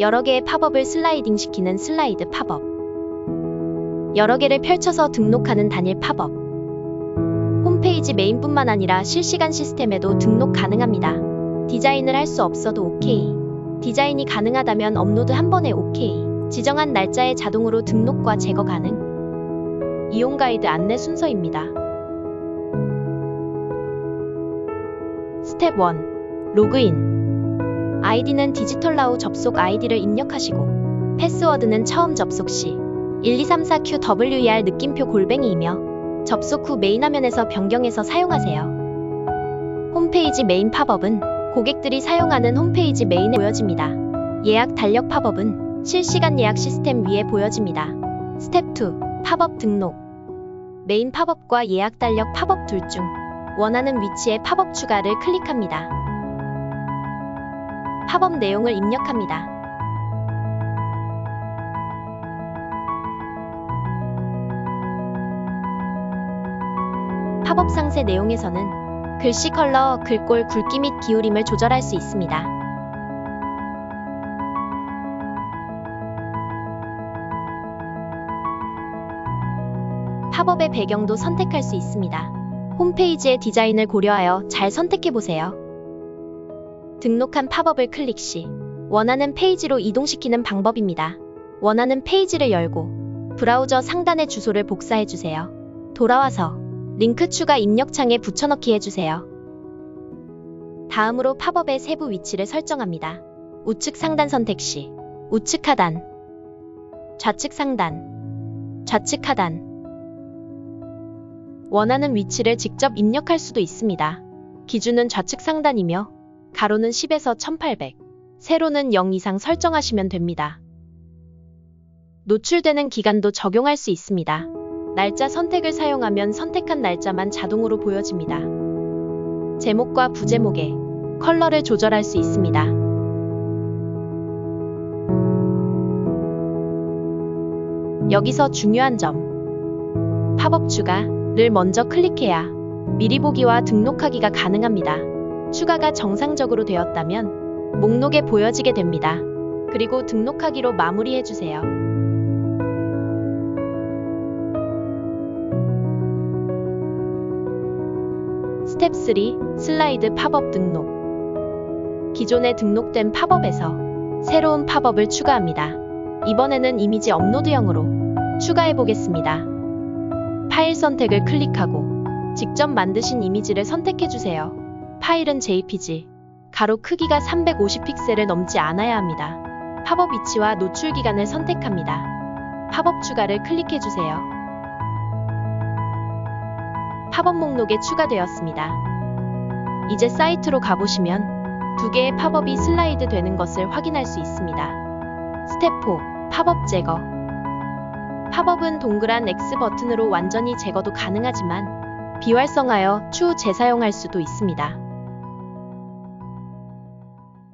여러 개의 팝업을 슬라이딩 시키는 슬라이드 팝업. 여러 개를 펼쳐서 등록하는 단일 팝업. 홈페이지 메인뿐만 아니라 실시간 시스템에도 등록 가능합니다. 디자인을 할 수 없어도 오케이. 디자인이 가능하다면 업로드 한 번에 오케이. 지정한 날짜에 자동으로 등록과 제거 가능. 이용 가이드 안내 순서입니다. 스텝 1. 로그인. 아이디는 디지털 나우 접속 아이디를 입력하시고 패스워드는 처음 접속 시 1234QWER 느낌표 골뱅이이며 접속 후 메인 화면에서 변경해서 사용하세요. 홈페이지 메인 팝업은 고객들이 사용하는 홈페이지 메인에 보여집니다. 예약 달력 팝업은 실시간 예약 시스템 위에 보여집니다. 스텝 2. 팝업 등록. 메인 팝업과 예약 달력 팝업 둘 중 원하는 위치에 팝업 추가를 클릭합니다. 팝업 내용을 입력합니다. 팝업 상세 내용에서는 글씨 컬러, 글꼴, 굵기 및 기울임을 조절할 수 있습니다. 팝업의 배경도 선택할 수 있습니다. 홈페이지의 디자인을 고려하여 잘 선택해 보세요. 등록한 팝업을 클릭 시 원하는 페이지로 이동시키는 방법입니다. 원하는 페이지를 열고 브라우저 상단의 주소를 복사해 주세요. 돌아와서 링크 추가 입력창에 붙여넣기 해주세요. 다음으로 팝업의 세부 위치를 설정합니다. 우측 상단 선택 시 우측 하단, 좌측 상단, 좌측 하단 원하는 위치를 직접 입력할 수도 있습니다. 기준은 좌측 상단이며 가로는 10에서 1800, 세로는 0 이상 설정하시면 됩니다. 노출되는 기간도 적용할 수 있습니다. 날짜 선택을 사용하면 선택한 날짜만 자동으로 보여집니다. 제목과 부제목의 컬러를 조절할 수 있습니다. 여기서 중요한 점. 팝업 추가를 먼저 클릭해야 미리 보기와 등록하기가 가능합니다. 추가가 정상적으로 되었다면 목록에 보여지게 됩니다. 그리고 등록하기로 마무리해주세요. 스텝 3. 슬라이드 팝업 등록. 기존에 등록된 팝업에서 새로운 팝업을 추가합니다. 이번에는 이미지 업로드형으로 추가해 보겠습니다. 파일 선택을 클릭하고 직접 만드신 이미지를 선택해 주세요. 파일은 JPG. 가로 크기가 350픽셀을 넘지 않아야 합니다. 팝업 위치와 노출 기간을 선택합니다. 팝업 추가를 클릭해 주세요. 팝업 목록에 추가되었습니다. 이제 사이트로 가보시면 두 개의 팝업이 슬라이드 되는 것을 확인할 수 있습니다. 스텝 4. 팝업 제거. 팝업은 동그란 X 버튼으로 완전히 제거도 가능하지만 비활성하여 추후 재사용할 수도 있습니다.